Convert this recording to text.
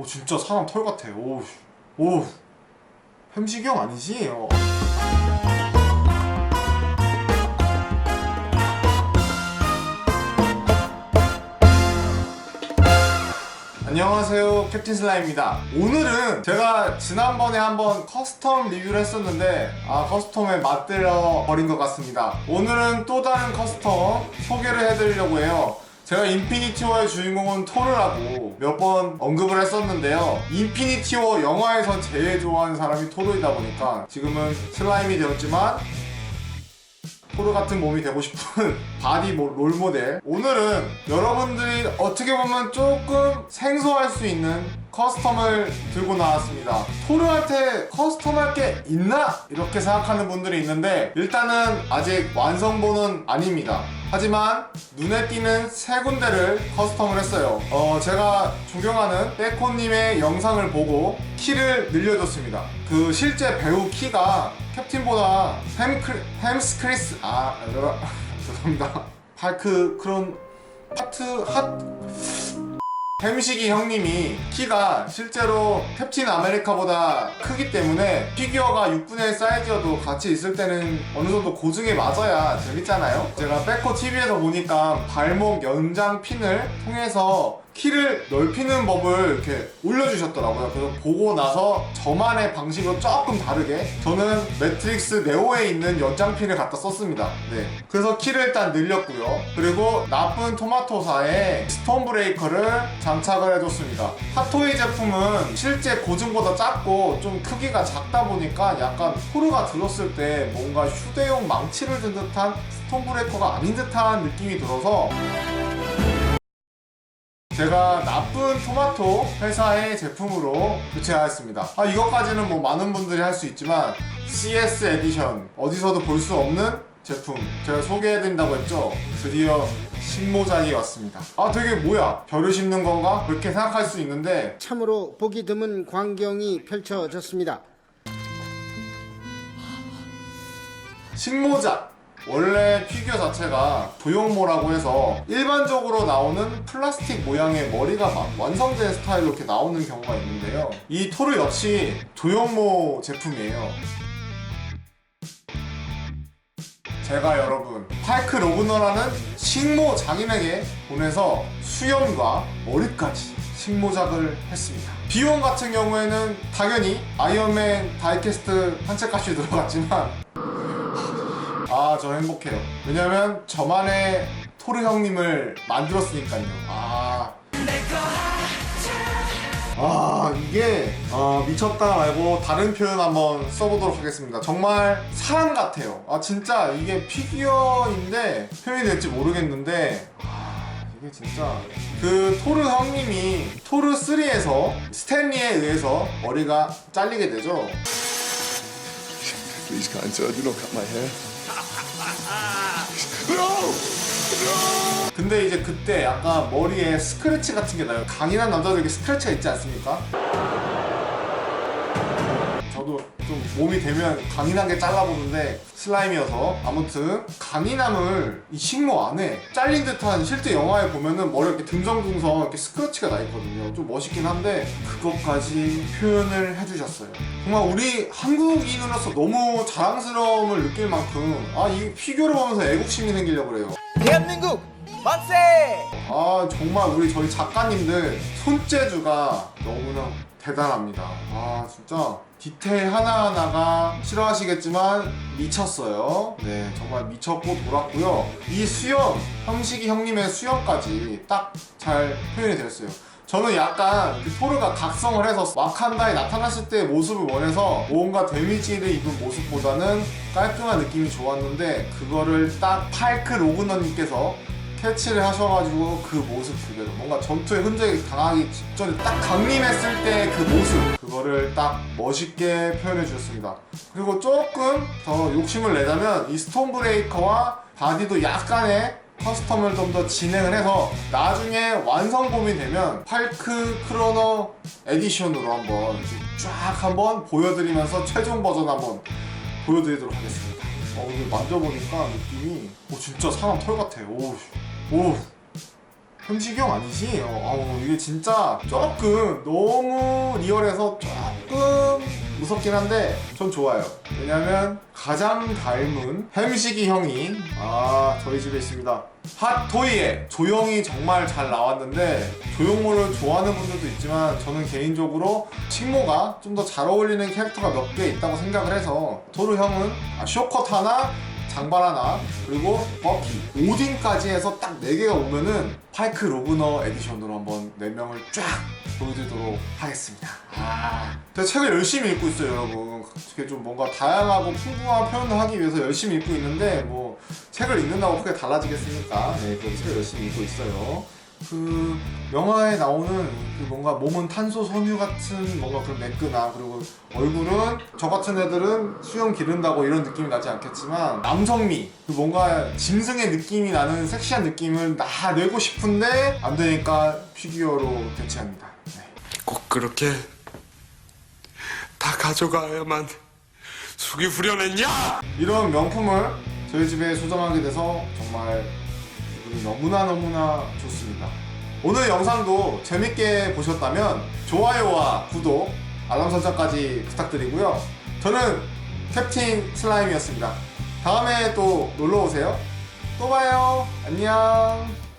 오 진짜 사람 털 같아. 오, 오, 햄식이 형 아니지? 어. 안녕하세요 캡틴 슬라임입니다 오늘은 제가 지난번에 한번 커스텀 리뷰를 했었는데 아 커스텀에 맞들어 버린 것 같습니다 오늘은 또 다른 커스텀 소개를 해드리려고 해요 제가 인피니티 워의 주인공은 토르라고 몇 번 언급을 했었는데요 인피니티 워 영화에서 제일 좋아하는 사람이 토르이다 보니까 지금은 슬라임이 되었지만 토르 같은 몸이 되고 싶은 바디 모- 롤 모델. 오늘은 여러분들이 어떻게 보면 조금 생소할 수 있는 커스텀을 들고 나왔습니다. 토르한테 커스텀할 게 있나? 이렇게 생각하는 분들이 있는데 일단은 아직 완성본은 아닙니다. 하지만 눈에 띄는 세 군데를 커스텀을 했어요. 어, 제가 존경하는 빼코님의 영상을 보고 키를 늘려줬습니다. 그 실제 배우 키가 캡틴보다 햄크리, 햄스크리스 아 어, 죄송합니다. 파크 크론 파트 핫 햄식이 형님이 키가 실제로 캡틴 아메리카보다 크기 때문에 피규어가 6분의 1 사이즈여도 같이 있을 때는 어느 정도 고증에 맞아야 재밌잖아요. 제가 백호 TV에서 보니까 발목 연장 핀을 통해서 키를 넓히는 법을 이렇게 올려주셨더라고요. 그래서 보고 나서 저만의 방식으로 조금 다르게 저는 매트릭스 네오에 있는 연장핀을 갖다 썼습니다. 네. 그래서 키를 일단 늘렸고요. 그리고 나쁜 토마토사에 스톤 브레이커를 장착을 해줬습니다. 핫토이 제품은 실제 고증보다 작고 좀 크기가 작다 보니까 약간 토르가 들었을 때 뭔가 휴대용 망치를 든 듯한 스톤 브레이커가 아닌 듯한 느낌이 들어서 제가 나쁜 토마토 회사의 제품으로 교체하였습니다. 아, 이것까지는 뭐 많은 분들이 할 수 있지만 CS 에디션 어디서도 볼 수 없는 제품 제가 소개해드린다고 했죠. 드디어 신모작이 왔습니다. 아 되게 뭐야 별을 심는 건가? 그렇게 생각할 수 있는데 참으로 보기 드문 광경이 펼쳐졌습니다. 식모작 원래 피규어 자체가 도형모라고 해서 일반적으로 나오는 플라스틱 모양의 머리가 막 완성된 스타일로 이렇게 나오는 경우가 있는데요 이 토르 역시 도형모 제품이에요 제가 여러분 파이크 로그너라는 식모 장인에게 보내서 수염과 머리까지 식모작을 했습니다. 비용 같은 경우에는 당연히 아이언맨 다이캐스트 한 채값이 들어갔지만 아 저 행복해요. 왜냐면 저만의 토르 형님을 만들었으니까요. 아. 아 이게 어, 미쳤다 말고 다른 표현 한번 써보도록 하겠습니다 정말 사람 같아요 아 진짜 이게 피규어인데 표현이 될지 모르겠는데 아 이게 진짜 그 토르 형님이 토르 3에서 스탠리에 의해서 머리가 잘리게 되죠 Please, kind sir, do not cut my hair. 근데 이제 그때 약간 머리에 스크래치 같은 게 나요. 강인한 남자들에게 스크래치가 있지 않습니까? 저도 좀 몸이 되면 강인하게 잘라보는데 슬라임이어서 아무튼 강인함을 이 식모 안에 잘린 듯한 실제 영화에 보면은 머리 이렇게 듬성듬성 이렇게 스크래치가 나 있거든요. 좀 멋있긴 한데 그것까지 표현을 해주셨어요. 정말 우리 한국인으로서 너무 자랑스러움을 느낄 만큼 아 이 피규어를 보면서 애국심이 생기려고 그래요. 대한민국 만세! 아 정말 우리 저희 작가님들 손재주가 너무나 대단합니다. 아 진짜 디테일 하나하나가 싫어하시겠지만 미쳤어요. 네 정말 미쳤고 돌았고요. 이 수염 형식이 형님의 수염까지 딱 잘 표현이 되었어요. 저는 약간 그 토르가 각성을 해서 와칸다에 나타났을 때의 모습을 원해서 뭔가 데미지를 입은 모습보다는 깔끔한 느낌이 좋았는데 그거를 딱 파이크 로그너님께서 캐치를 하셔가지고 그 모습 그대로 뭔가 전투의 흔적이 강하기 직전에 딱 강림했을 때 그 모습 그거를 딱 멋있게 표현해 주셨습니다 그리고 조금 더 욕심을 내자면 이 스톤 브레이커와 바디도 약간의 커스텀을 좀 더 진행을 해서 나중에 완성본이 되면 팔크 크로너 에디션으로 한번 쫙 한번 보여드리면서 최종 버전 한번 보여드리도록 하겠습니다. 어, 오늘 만져보니까 느낌이 오 진짜 사람 털 같아. 오, 오. 현식이 형 아니지? 어, 아우 이게 진짜 조금 너무 리얼해서 조금 무섭긴 한데 전 좋아요 왜냐면 가장 닮은 햄식이 형이 아 저희 집에 있습니다 핫토이에 조용히 정말 잘 나왔는데 조용모를 좋아하는 분들도 있지만 저는 개인적으로 식모가 좀 더 잘 어울리는 캐릭터가 몇 개 있다고 생각을 해서 토르 형은 아, 쇼컷 하나 장발 하나 그리고 버키 오딘까지 해서 딱 4개가 오면은 파이크 로그너 에디션으로 한번 4명을 쫙 보여드리도록 하겠습니다. 아. 제가 책을 열심히 읽고 있어요 여러분. 어떻게 좀 뭔가 다양하고 풍부한 표현을 하기 위해서 열심히 읽고 있는데 뭐 책을 읽는다고 크게 달라지겠습니까? 네 그래서 책을 열심히 읽고 있어요 그 영화에 나오는 그 뭔가 몸은 탄소 섬유 같은 뭔가 그런 매끈함 그리고 얼굴은 저 같은 애들은 수염 기른다고 이런 느낌이 나지 않겠지만 남성미 그 뭔가 짐승의 느낌이 나는 섹시한 느낌을 나 내고 싶은데 안 되니까 피규어로 대체합니다. 네. 꼭 그렇게 다 가져가야만 속이 후련했냐? 이런 명품을 저희 집에 소장하게 돼서 정말 너무나 너무나 좋습니다. 오늘 영상도 재밌게 보셨다면 좋아요와 구독, 알람 설정까지 부탁드리고요. 저는 캡틴 슬라임이었습니다. 다음에 또 놀러 오세요. 또 봐요. 안녕.